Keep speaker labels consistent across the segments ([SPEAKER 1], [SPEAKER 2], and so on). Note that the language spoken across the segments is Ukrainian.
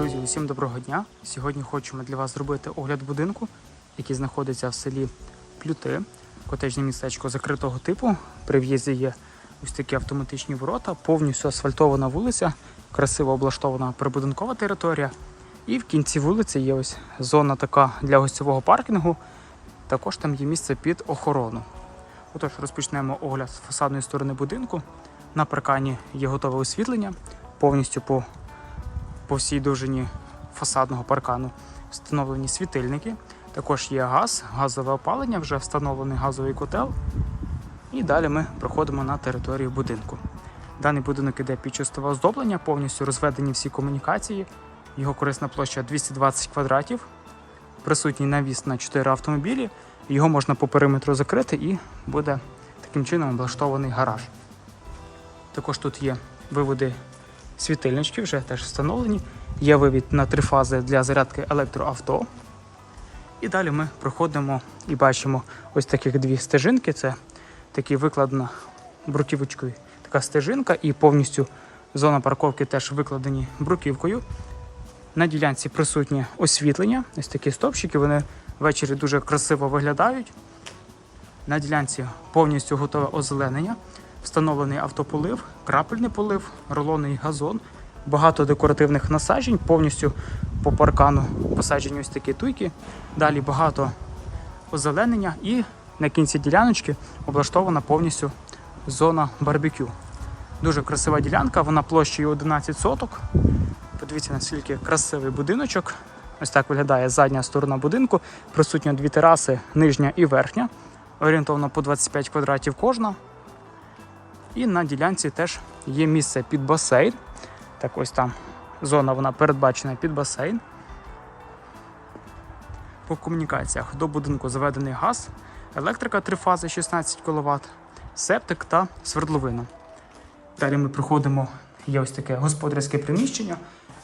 [SPEAKER 1] Друзі, усім доброго дня! Сьогодні хочемо для вас зробити огляд будинку, який знаходиться в селі Плюти, котежне містечко закритого типу. При в'їзді є ось такі автоматичні ворота, повністю асфальтована вулиця, красиво облаштована прибудинкова територія. І в кінці вулиці є ось зона така для гостьового паркінгу. Також там є місце під охорону. Отож, розпочнемо огляд з фасадної сторони будинку. На паркані є готове освітлення, повністю по по всій довжині фасадного паркану встановлені світильники. Також є газ, газове опалення, вже встановлений газовий котел. І далі ми проходимо на територію будинку. Даний будинок іде під чистове оздоблення, повністю розведені всі комунікації. Його корисна площа 220 квадратів. Присутній навіс на 4 автомобілі. Його можна по периметру закрити і буде таким чином облаштований гараж. Також тут є виводи світильнички вже теж встановлені. Є вивід на три фази для зарядки електроавто. І далі ми проходимо і бачимо ось таких дві стежинки. Це такі викладена бруківочкою така стежинка, і повністю зона парковки теж викладені бруківкою. На ділянці присутнє освітлення. Ось такі стовпчики, вони ввечері дуже красиво виглядають. На ділянці повністю готове озеленення. Встановлений автополив, крапельний полив, рулонний газон, багато декоративних насаджень, повністю по паркану посаджені ось такі туйки. Далі багато озеленення і на кінці діляночки облаштована повністю зона барбекю. Дуже красива ділянка, вона площею 11 соток. Подивіться, наскільки красивий будиночок. Ось так виглядає задня сторона будинку. Присутні дві тераси, нижня і верхня. Орієнтовно по 25 квадратів кожна. І на ділянці теж є місце під басейн. Так ось там зона вона передбачена під басейн. По комунікаціях до будинку заведений газ, електрика 3 фази 16 кВт, септик та свердловина. Далі ми проходимо, є ось таке господарське приміщення.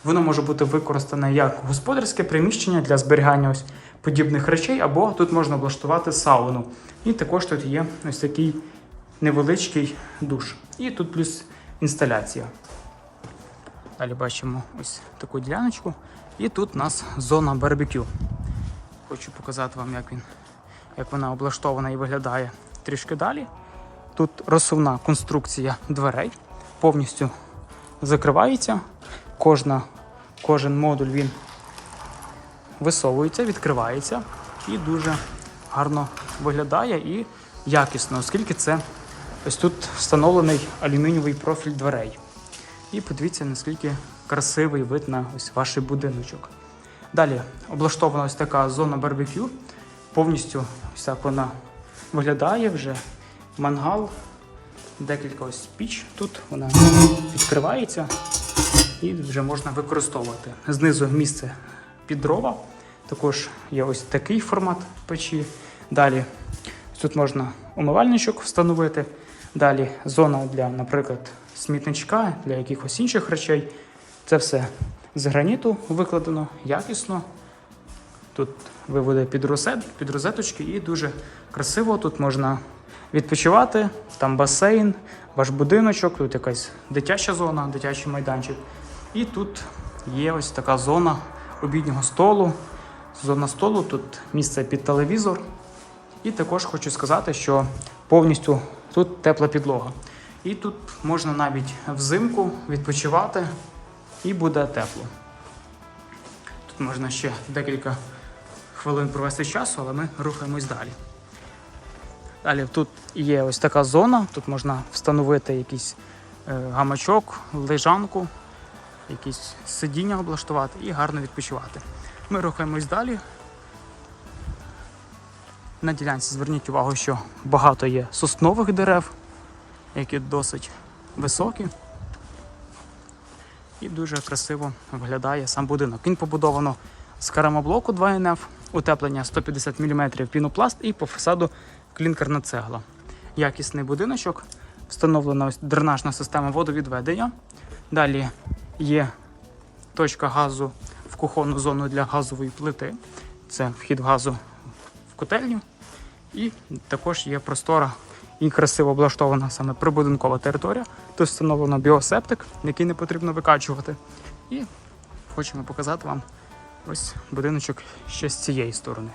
[SPEAKER 1] Воно може бути використане як господарське приміщення для зберігання ось подібних речей, або тут можна облаштувати сауну. І також тут є ось такий невеличкий душ. І тут плюс інсталяція. Далі бачимо ось таку діляночку. І тут у нас зона барбекю. Хочу показати вам, як, він, як вона облаштована і виглядає трішки далі. Тут розсувна конструкція дверей, повністю закривається. Кожна, кожен модуль він висовується, відкривається і дуже гарно виглядає і якісно, оскільки це ось тут встановлений алюмінієвий профіль дверей. І подивіться, наскільки красивий вид на ось ваш будиночок. Далі облаштована ось така зона барбекю. Повністю ось так вона виглядає вже. Мангал, декілька ось піч тут, вона відкривається і вже можна використовувати. Знизу місце під дрова. Також є ось такий формат печі. Далі тут можна умивальничок встановити. Далі зона для, наприклад, смітничка, для якихось інших речей. Це все з граніту викладено якісно. Тут виводи під розет, під розеточки і дуже красиво. Тут можна відпочивати, там басейн, ваш будиночок, тут якась дитяча зона, дитячий майданчик. І тут є ось така зона обіднього столу. Зона столу, тут місце під телевізор. І також хочу сказати, що повністю тут тепла підлога. І тут можна навіть взимку відпочивати і буде тепло. Тут можна ще декілька хвилин провести часу, але ми рухаємось далі. Далі тут є ось така зона, тут можна встановити якийсь е, гамачок, лежанку, якісь сидіння облаштувати і гарно відпочивати. Ми рухаємось далі. На ділянці зверніть увагу, що багато є соснових дерев, які досить високі. І дуже красиво виглядає сам будинок. Він побудовано з керамоблоку 2НФ, утеплення 150 мм пінопласт і по фасаду клінкерна цегла. Якісний будиночок, встановлена ось дренажна система водовідведення. Далі є точка газу в кухонну зону для газової плити. Це вхід газу в котельню. І також є простора і красиво облаштована саме прибудинкова територія. Тут встановлено біосептик, який не потрібно викачувати. І хочемо показати вам ось будиночок ще з цієї сторони.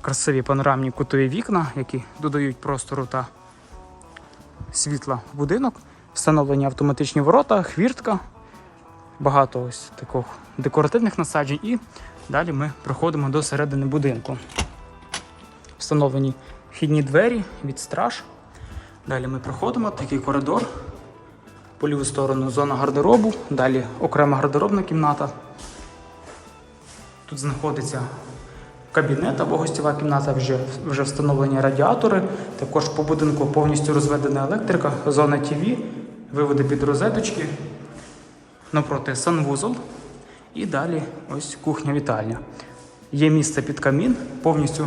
[SPEAKER 1] Красиві панорамні кутові вікна, які додають простору та світла в будинок, встановлені автоматичні ворота, хвіртка, багато ось таких декоративних насаджень. І далі ми проходимо до середини будинку. Встановлені вхідні двері від страж. Далі ми проходимо такий коридор. По ліву сторону зона гардеробу, далі окрема гардеробна кімната. Тут знаходиться кабінет або гостєва кімната, вже, вже встановлені радіатори. Також по будинку повністю розведена електрика, зона ТВ, виводи під розеточки, напроти санвузол. І далі ось кухня-вітальня. Є місце під камін, повністю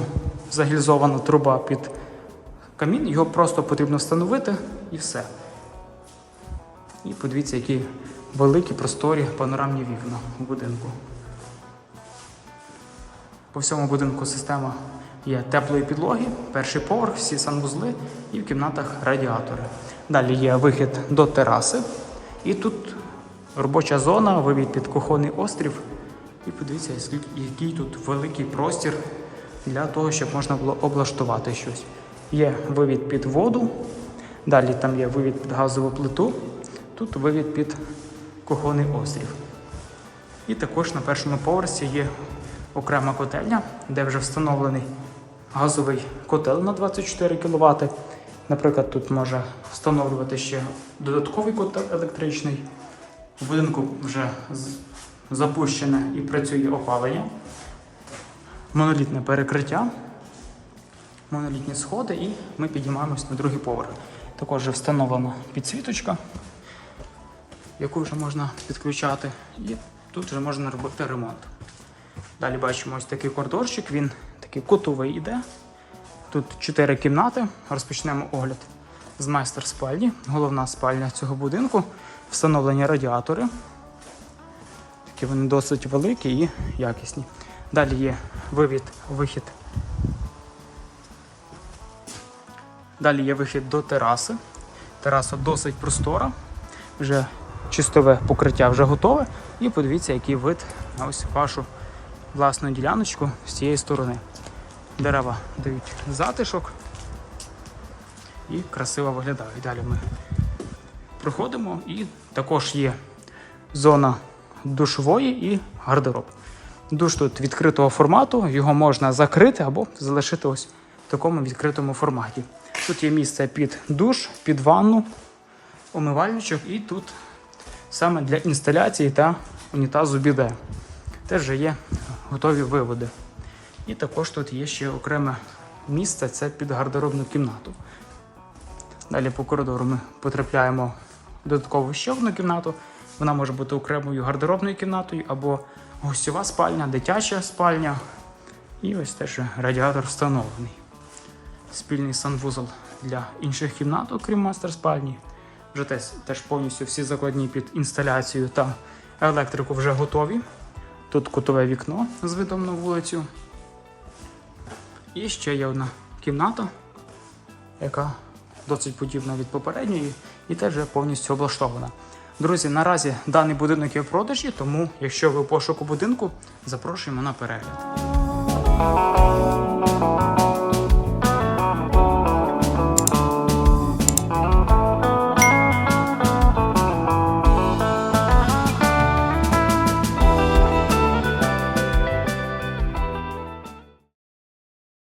[SPEAKER 1] загільзована труба під камін. Його просто потрібно встановити і все. І подивіться, які великі просторі панорамні вікна у будинку. По всьому будинку система є теплої підлоги, перший поверх, всі санвузли і в кімнатах радіатори. Далі є вихід до тераси. І тут робоча зона, вивід під кухонний острів. І подивіться, який тут великий простір для того, щоб можна було облаштувати щось. Є вивід під воду, далі там є вивід під газову плиту, тут вивід під кухонний острів. І також на першому поверсі є окрема котельня, де вже встановлений газовий котел на 24 кВт. Наприклад, тут може встановлювати ще додатковий котел електричний. В будинку вже запущене і працює опалення, монолітне перекриття, монолітні сходи, і ми підіймаємось на другий поверх. Також вже встановлена підсвіточка, яку вже можна підключати, і тут вже можна робити ремонт. Далі бачимо ось такий коридорчик, він такий кутовий іде. Тут чотири кімнати. Розпочнемо огляд з майстер спальні. Головна спальня цього будинку. Встановлені радіатори. Такі вони досить великі і якісні. Далі є вивід, вихід. Далі є вихід до тераси. Тераса досить простора. Вже чистове покриття вже готове. І подивіться, який вид на ось вашу власну діляночку з цієї сторони. Дерева дають затишок і красиво виглядають. Далі ми проходимо і також є зона душової і гардероб. Душ тут відкритого формату, його можна закрити або залишити ось в такому відкритому форматі. Тут є місце під душ, під ванну, умивальничок і тут саме для інсталяції та унітазу біде. Теж вже є готові виводи. І також тут є ще окреме місце це під гардеробну кімнату. Далі по коридору ми потрапляємо в додаткову ще одну кімнату. Вона може бути окремою гардеробною кімнатою або гостьова спальня, дитяча спальня. І ось теж радіатор встановлений. Спільний санвузол для інших кімнат, окрім мастер спальні. Вже теж, теж повністю всі закладні під інсталяцію та електрику вже готові. Тут кутове вікно з видом на вулицю. І ще є одна кімната, яка досить подібна від попередньої і теж повністю облаштована. Друзі, наразі даний будинок є в продажі, тому якщо ви в пошуку будинку, запрошуємо на перегляд.